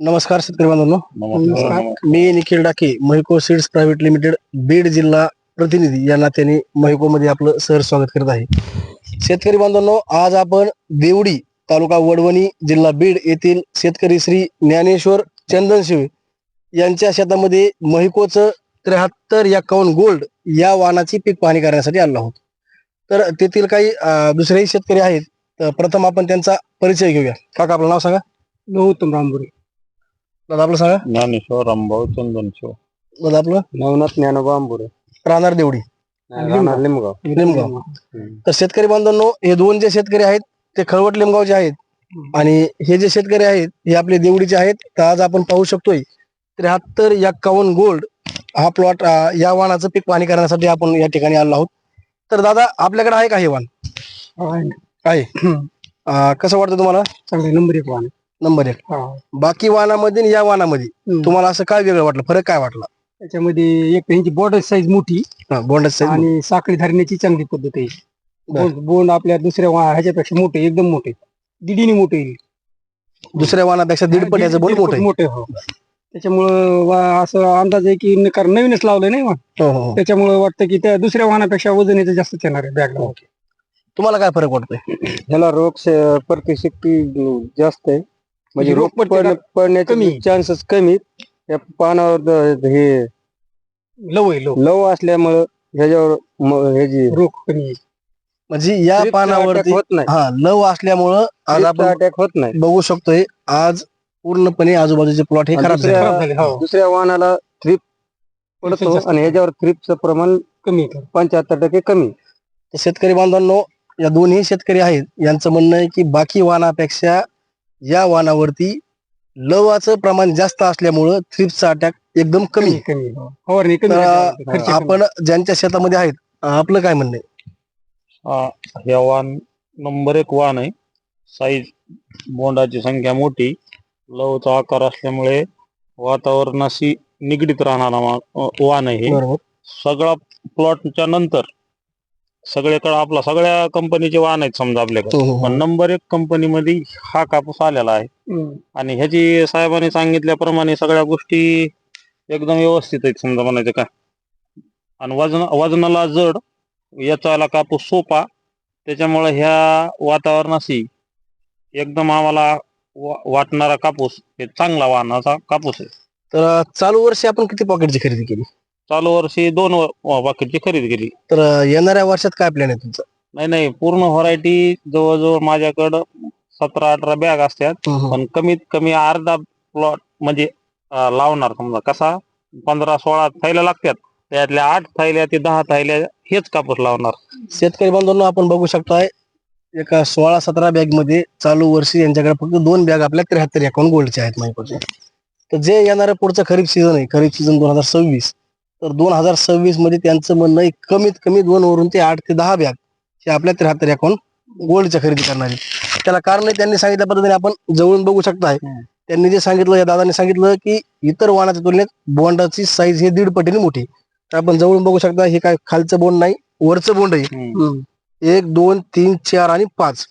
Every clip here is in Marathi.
नमस्कार शेतकरी बांधवांनो. मी Nikhil Dake Mahyco seeds private limited Beed जिल्हा प्रतिनिधी या नात्याने महिको मध्ये आपलं सर स्वागत करत आहे. शेतकरी बांधवांनो आज आपण देवडी तालुका वडवणी जिल्हा बीड येथील शेतकरी श्री ज्ञानेश्वर चंदन शिवे यांच्या शेतामध्ये महिकोचं त्र्याहत्तर एकावन्न गोल्ड या वाहनाची पीक पाहणी करण्यासाठी आलो आहोत. तर तेथील काही दुसरेही शेतकरी आहेत तर प्रथम आपण त्यांचा परिचय घेऊया. काका आपलं नाव सांगा. गौतम रामपुरे दादा आपलं सांगा ज्ञानेश्वर रामभाऊ दादा आपलं नवनाथ ज्ञानोबा आंबुरे राहणार देवडी राहणार लिमगाव लिमगाव तर शेतकरी बांधवांनो हे दोन जे शेतकरी आहेत ते खळवट लिमगावचे आहेत. आणि हे जे शेतकरी आहेत हे आपले देवडीचे आहेत. तर आज आपण पाहू शकतोय त्र्याहत्तर एक्कावन्न गोल्ड हा प्लॉट या वाहनाचं पीक पाणी करण्यासाठी आपण या ठिकाणी आलो आहोत. तर दादा आपल्याकडे आहे का हे वाहन आहे कसं वाटतं तुम्हाला? चांगले नंबर एक वाहन नंबर एक. बाकी वाहनामध्ये आणि या वाहनामध्ये तुम्हाला असं काय वेगळं वाटलं? फरक काय वाटला? त्याच्यामध्ये एक त्यांची बॉर्डर साईज मोठी. बोंडाच आणि साखळी धरण्याची चांगली पद्धत आहे. बोंड बोंड आपल्या दुसऱ्या वा- ह्याच्यापेक्षा मोठे एकदम मोठे दिडीने मोठे आहे. दुसऱ्या वाहनापेक्षा दीड पट याचं बोंड दीड मोठं आहे. मोठे हो. त्याच्यामुळं वा- असं अंदाज आहे की न- कारण नवीनच लावलंय नाही वाहन. हो, हो, हो. त्याच्यामुळे वाटतं की त्या दुसऱ्या वाहनापेक्षा वजन याचं जास्त येणार आहे बॅगला तुम्हाला काय फरक वाटतोय? ह्याला रोग प्रतिशक्ती जास्त आहे. म्हणजे रोग कमी. पडण्याचे चान्सेस कमी. या पानावर हे लव आहे लव. असल्यामुळं ह्याच्यावर ह्याची रोग कमी म्हणजे या पानावरती होत नाही. हा लव असल्यामुळं आज आपण अटॅक होत नाही. बघू शकतोय आज पूर्णपणे आजूबाजूचे प्लॉट हे आणि खराब दुसऱ्या- झाले. हो. दुसऱ्या वाहनाला थ्रिप पडतो आणि ह्याच्यावर थ्रिपचं प्रमाण कमी पंच्याहत्तर टक्के कमी. तर शेतकरी बांधवांनो या दोन्ही शेतकरी आहेत यांचं म्हणणं आहे की बाकी वाहनापेक्षा या वाहनावरती लवाचं प्रमाण जास्त असल्यामुळं थ्रिप्सचा अटॅक एकदम कमी. आहे. कमी. फवारणी कमी तर राहते, खर्च कमी. आपण ज्यांच्या शेतामध्ये आहेत आपलं काय म्हणणं आहे? हे वाहन नंबर एक वाहन आहे. साईज बोंडाची संख्या मोठी. लवचा आकार असल्यामुळे वातावरणाशी निगडीत राहणारा मा- अ, वाहन आहे हे. बरोबर. सगळा प्लॉटच्या नंतर सगळीकडे आपला सगळ्या कंपनीचे वाहन आहेत समजा आपल्याकडे. हो, हो, पण हो. नंबर एक कंपनीमध्ये हा कापूस आलेला आहे. हम्म. आणि ह्याची साहेबांनी सांगितल्याप्रमाणे सगळ्या गोष्टी एकदम व्यवस्थित आहेत समजा म्हणायचं का आणि वजन वजनाला जड याचायला कापूस सोपा त्याच्यामुळे ह्या वातावरणाशी एकदम आम्हाला वा- वाटणारा कापूस हे चांगला वाहनाचा कापूस आहे. तर चालू वर्षी आपण किती पॉकेटची खरेदी केली? चालू वर्षी दोन बाकीची खरेदी केली. तर येणाऱ्या वर्षात काय प्लॅन आहे तुमचा? नाही नाही पूर्ण व्हरायटी जवळजवळ माझ्याकडं सतरा अठरा बॅग असतात. हम्म. पण कमीत कमी अर्धा प्लॉट म्हणजे अं, लावणार समजा. कसा? पंधरा सोळा थैल्या लागतात. त्यातल्या आठ थैल्या ते दहा थैल्या हेच कापूस लावणार. शेतकरी बांधवांनो आपण बघू शकताय एका सोळा सतरा बॅगमध्ये चालू वर्षी यांच्याकडे फक्त दोन बॅग आपल्या त्र्याहत्तर अकाउंट गोल्डचे आहेत माहिती तर जे येणारं पुढचं खरीप सीझन आहे खरीप सीझन दोन हजार सव्वीस तर दोन हजार सव्वीसमध्ये त्यांचं म्हणणं आहे कमीत कमी दोन वरून ते आठ ते दहा बॅग हे आपल्या त्र्याहत्तर अकाउंट गोल्डच्या खरेदी करणार त्याला कारण त्यांनी सांगितल्या पद्धतीने आपण जवळून बघू शकताय त्यांनी जे सांगितलं या दादाने सांगितलं की इतर वाहनाच्या तुलनेत बोंडाची साईज हे दीड पटीने मोठी. तर आपण जवळून बघू शकता हे काय खालचं बोंड नाही वरचं बोंड आहे. एक दोन तीन चार आणि पाच.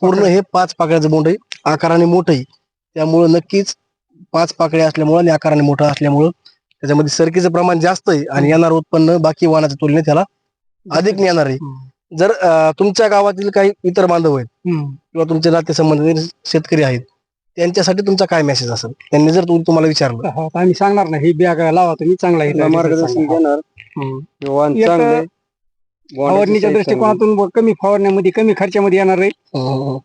पूर्ण हे पाच पाकळ्याचं बोंड आहे. आकाराने मोठं आहे. त्यामुळं नक्कीच पाच पाकळ्या असल्यामुळं आणि आकाराने मोठं असल्यामुळं त्याच्यामध्ये सरकीचं प्रमाण जास्त आहे आणि येणार उत्पन्न बाकी वाहनाच्या तुलनेत त्याला अधिक येणार आहे. जर अं, तुमच्या गावातील काही इतर बांधव आहेत. किंवा तुमचे नातेसंबंधित शेतकरी आहेत त्यांच्यासाठी तुमचा काय मेसेज असेल? त्यांनी जर तु- तुम्हाला विचारलं. हा, आम्ही सांगणार नाही. ही बॅग लावा तुम्ही चांगला आहे. मार्गदर्शन देणार. हम्म. वाहन एक चांगलं आहे. फवारणीच्या दृष्टिकोनातून ब- कमी फवारण्यामध्ये कमी खर्चामध्ये येणार आहे.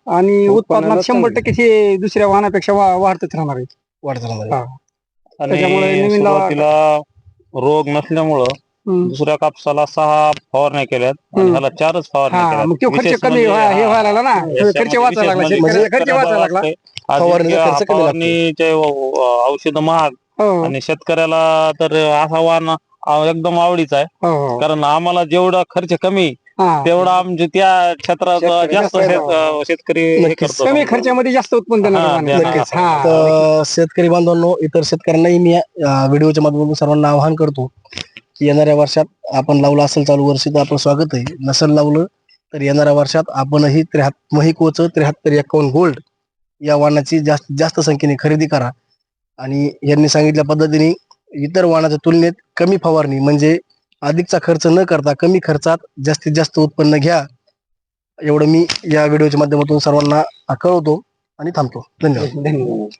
आणि उत्पन्नाला उत्पादनात शंभर चांगलं. टक्के दुसऱ्या वाहनापेक्षा वा- वाढतच राहणार आहे. वाढत राहणार हा. आणि त्याच्यामुळे नवीन लावा- सुरुवातीला रोग नसल्यामुळं हम्म. दुसऱ्या कापसाला सहा फवारण्या केल्यात आणि हम्म. ह्याला चारच फवारण्या हा केल्यात मग तो खर्च विशेष कमी म्हणजे व्हा- हे हा, व्हायला लागला ना याच्यामध्ये खर्च वाचायला लागला विशेष म्हणजे शेतकऱ्याचा खर्च वाचायला लागला आज फवारणीचा इतक्या खर्च कमी लागतो. फवारणीचे औषध महाग हो, आणि शेतकऱ्याला तर असा वाहन एकदम आवडीचा आहे हो, हो. कारण आम्हाला जेवढा खर्च कमी. तेवढा आमच्या त्या क्षेत्रात शेतकरी जास्त शेत- शेतकरी हे नक्कीच. करतो कमी खर्चामध्ये जास्त उत्पन्न देणार हा, वाहन. देणार. नक्कीच. हा. तर शेतकरी बांधवांनो इतर शेतकऱ्यांनाही मी या व्हिडिओच्या माध्यमातून सर्वांना आवाहन करतो की येणाऱ्या वर्षात आपण लावलं असेल चालू वर्षी तर आपलं स्वागत आहे नसेल लावलं तर येणाऱ्या वर्षात आपणही त्र्याहत्तर महिकोचं त्र्याहत्तर एकावन्न गोल्ड या वाहनाची जास्त जास्त संख्येने खरेदी करा आणि यांनी सांगितल्या पद्धतीने इतर वाहनाच्या तुलनेत कमी फवारणी म्हणजे अधिकचा खर्च न करता कमी खर्चात जास्तीत जास्त उत्पन्न घ्या. एवढं मी या व्हिडिओच्या माध्यमातून सर्वांना कळवतो आणि थांबतो. धन्यवाद. धन्यवाद.